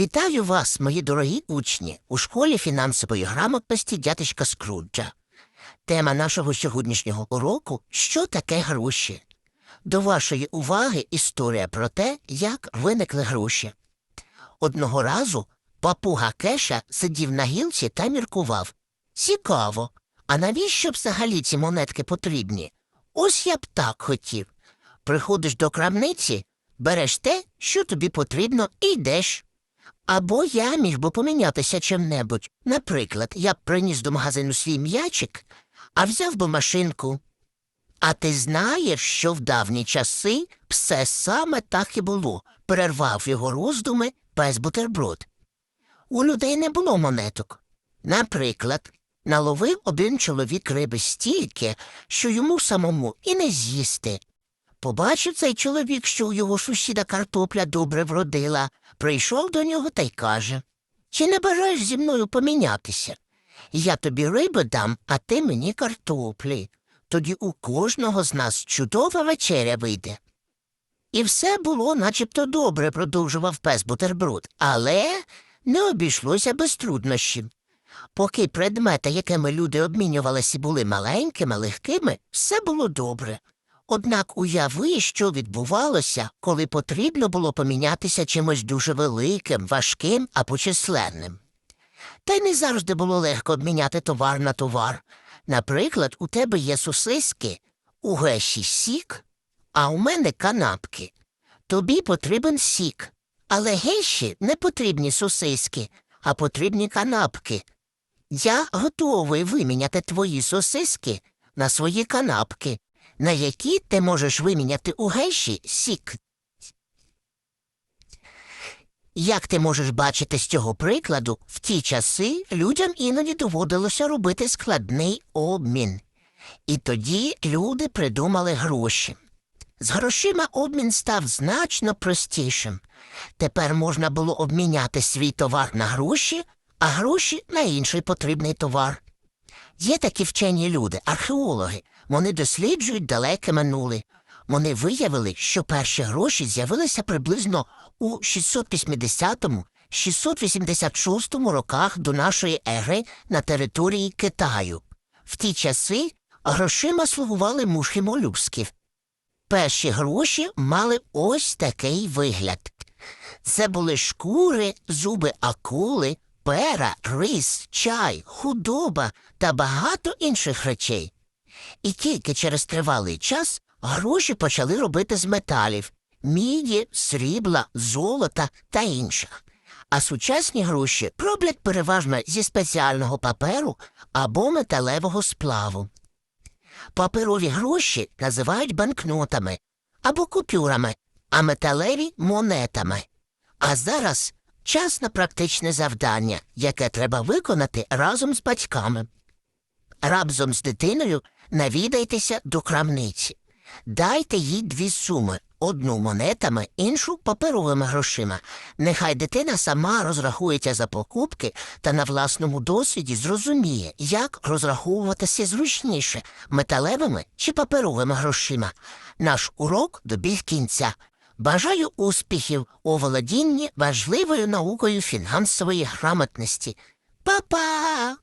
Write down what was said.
Вітаю вас, мої дорогі учні, у школі фінансової грамотності дядечка Скруджа. Тема нашого сьогоднішнього уроку що таке гроші. До вашої уваги історія про те, як виникли гроші. Одного разу папуга Кеша сидів на гілці та міркував. Цікаво, а навіщо взагалі ці монетки потрібні? Ось я б так хотів. Приходиш до крамниці, береш те, що тобі потрібно, і йдеш. Або я міг би помінятися чим-небудь. Наприклад, я б приніс до магазину свій м'ячик, а взяв би машинку. А ти знаєш, що в давні часи все саме так і було, перервав його роздуми пес бутерброд. У людей не було монеток. Наприклад, наловив один чоловік риби стільки, що йому самому і не з'їсти. Побачив цей чоловік, що у його сусіда картопля добре вродила, прийшов до нього та й каже Чи не бажаєш зі мною помінятися? Я тобі риби дам, а ти мені картоплі. Тоді у кожного з нас чудова вечеря вийде. І все було начебто добре, продовжував пес бутерброд, але не обійшлося без труднощів. Поки предмети, якими люди обмінювалися, були маленькими, легкими, все було добре. Однак уяви, що відбувалося, коли потрібно було помінятися чимось дуже великим, важким або численним. Та й не завжди було легко обміняти товар на товар. Наприклад, у тебе є сосиски, у геші сік, а у мене канапки. Тобі потрібен сік, але геші не потрібні сосиски, а потрібні канапки. Я готовий виміняти твої сосиски на свої канапки, на які ти можеш виміняти у геші сік. Як ти можеш бачити з цього прикладу, в ті часи людям іноді доводилося робити складний обмін. І тоді люди придумали гроші. З грошима обмін став значно простішим. Тепер можна було обміняти свій товар на гроші, а гроші на інший потрібний товар. Є такі вчені люди, археологи. Вони досліджують далеке минуле. Вони виявили, що перші гроші з'явилися приблизно у 650-686 роках до нашої ери на території Китаю. В ті часи грошима слугували муші молюсків. Перші гроші мали ось такий вигляд. Це були шкури, зуби акули, пера, рис, чай, худоба та багато інших речей. І тільки через тривалий час гроші почали робити з металів міді, срібла, золота та інших. А сучасні гроші роблять переважно зі спеціального паперу або металевого сплаву. Паперові гроші називають банкнотами або купюрами, а металеві монетами. А зараз час на практичне завдання, яке треба виконати разом з батьками. Разом з дитиною навідайтеся до крамниці. Дайте їй дві суми одну монетами, іншу паперовими грошима. Нехай дитина сама розрахується за покупки та на власному досвіді зрозуміє, як розраховуватися зручніше металевими чи паперовими грошима. Наш урок добіг кінця. Бажаю успіхів у володінні важливою наукою фінансової грамотності. Па-па!